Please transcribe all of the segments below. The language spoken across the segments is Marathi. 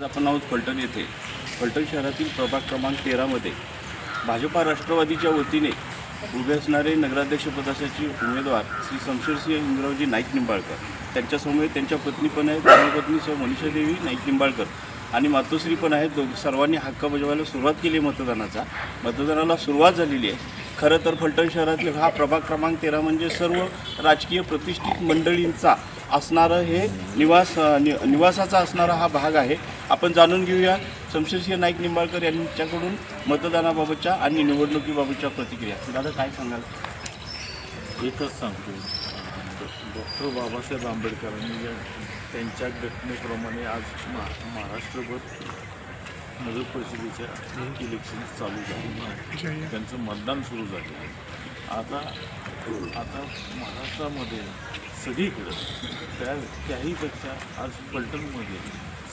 आज आपण आहोत फलटण येथे. फलटण शहरातील प्रभाग क्रमांक तेरामध्ये भाजपा राष्ट्रवादीच्या वतीने उभे असणारे नगराध्यक्षपदासाठी उमेदवार श्री शमशेरसिंह इंद्रावजी नाईक निंबाळकर. त्यांच्यासमोर त्यांच्या पत्नी पण आहेत धर्मपत्नी सह मनीषा देवी नाईक निंबाळकर आणि मातोश्री पण आहेत. दोघ सर्वांनी हक्क बजावायला सुरुवात केली आहे मतदानाचा. मतदानाला सुरुवात झालेली आहे. खरं तर फलटण शहरातील हा प्रभाग क्रमांक तेरा म्हणजे सर्व राजकीय प्रतिष्ठित मंडळींचा असणारं हे निवास नि निवासाचा असणारा हा भाग आहे. आपण जाणून घेऊया शमशेरसिंह नाईक निंबाळकर यांच्याकडून मतदानाबाबतच्या आणि निवडणुकीबाबतच्या प्रतिक्रिया. दादा काय सांगाल? एकच सांगतो. डॉक्टर बाबासाहेब आंबेडकरांनी त्यांच्या घटनेप्रमाणे आज महा महाराष्ट्रभर नगर परिषदेच्या इलेक्शन चालू झाले. त्यांचं मतदान सुरू झालं आता आता महाराष्ट्रामध्ये सगळीकडं त्या त्याहीपेक्षा आज फलटणमध्ये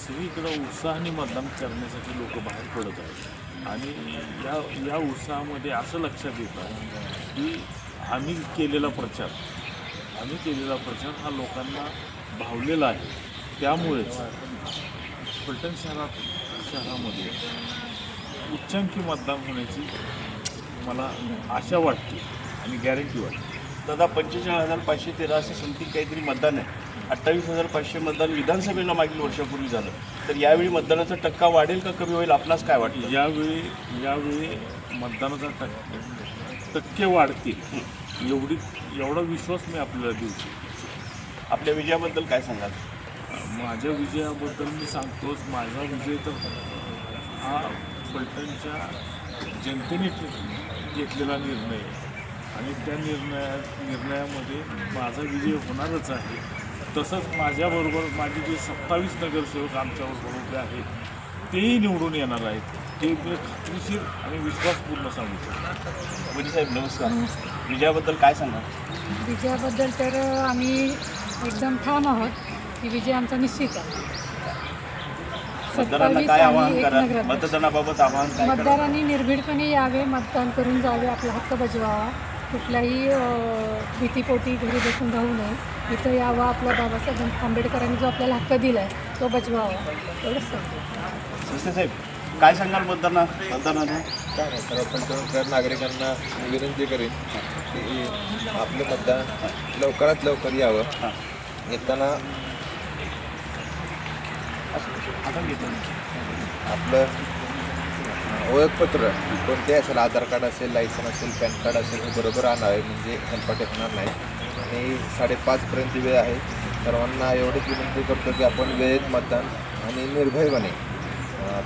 सगळीकडं उत्साहाने मतदान करण्यासाठी लोक बाहेर पडत आहेत. आणि या या उत्साहामध्ये असं लक्षात येतं की आम्ही केलेला प्रचार आम्ही केलेला प्रचार हा लोकांना भावलेला आहे. त्यामुळेच फलटण शहरात शहरामध्ये उच्चांकी मतदान होण्याची मला आशा वाटते आणि गॅरंटी वाटते. दादा पंचेचाळीस हजार पाचशे तेरा असं समथिंग काहीतरी मतदान आहे. अठ्ठावीस हजार पाचशे मतदान विधानसभेला मागील वर्षापूर्वी झालं. तर यावेळी मतदानाचा टक्का वाढेल का कमी होईल आपणास काय वाटतं? यावेळी यावेळी मतदानाचा टक्के टक्के वाढतील. एवढी एवढा विश्वास मी आपल्याला देऊ शकतो. आपल्या विजयाबद्दल काय सांगाल? माझ्या विजयाबद्दल मी सांगतोच माझा विजय तर हा फलटणच्या जनतेने घेतलेला निर्णय. आणि त्या निर्णया निर्णयामध्ये माझा विजय होणारच आहे. तसंच माझ्याबरोबर माझे जे सत्तावीस नगरसेवक आमच्याबरोबर उभे आहेत तेही निवडून येणार आहेत ते मी खात्रीशीर आणि विश्वासपूर्ण सांगू शकतो. मोदी साहेब नमस्कार. विजयाबद्दल काय सांगाल? विजयाबद्दल तर आम्ही एकदम ठाम आहोत. की विजय आमचा निश्चित आहे. मतदारांना सत्तावीस काय आणि आवाहन एक करा? नगराध्यक्ष. मतदानाबाबत आवाहन काय करा? मतदारांनी निर्भीडपणे यावे मतदान करून जावे आपला हक्क बजवावा. कुठल्याही अ, भीतीपोटी घरी बसून राहू नये. इथं यावं आपला बाबासाहेब आंबेडकरांनी जो आपल्याला हक्क दिला आहे तो बजवावा. एवढंच सांगतो सस्ते साहेब काय सांगाल नाही तर आपण तर नागरिकांना विनंती करेन की आपलं मतदान लवकरात लवकर यावं. येताना आपलं ओळखपत्र कोणते असेल आधार कार्ड असेल लायसन असेल पॅन कार्ड असेल हे बरोबर आणावे म्हणजे हेलपाटे होणार नाही. आणि साडेपाचपर्यंत वेळ आहे. सर्वांना एवढीच विनंती करतो की आपण वेळेत मतदान आणि निर्भयपणे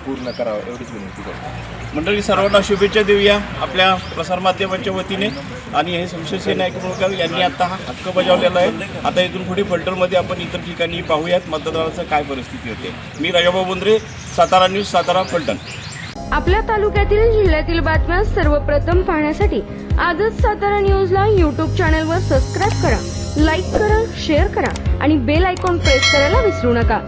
पूर्ण करावं एवढीच विनंती करतो. मंडळी सर्वांना शुभेच्छा देऊया आपल्या प्रसारमाध्यमांच्या वतीने. आणि हे शमशेरसिंह नाईक मुळकर यांनी आता हा हक्क बजावलेला आहे. आता इथून पुढे फलटणमध्ये आपण इतर ठिकाणी पाहूयात मतदानाचं काय परिस्थिती होते. मी राजाभाऊ बोंद्रे सातारा न्यूज सातारा फलटण आपल्या तालुक्यातील जिल्ह्यातील बातम्या सर्वप्रथम पाहण्यासाठी आजच सातारा न्यूजला यूट्यूब चॅनलवर सबस्क्राईब करा लाईक करा शेअर करा आणि बेल आयकॉन प्रेस करायला विसरू नका.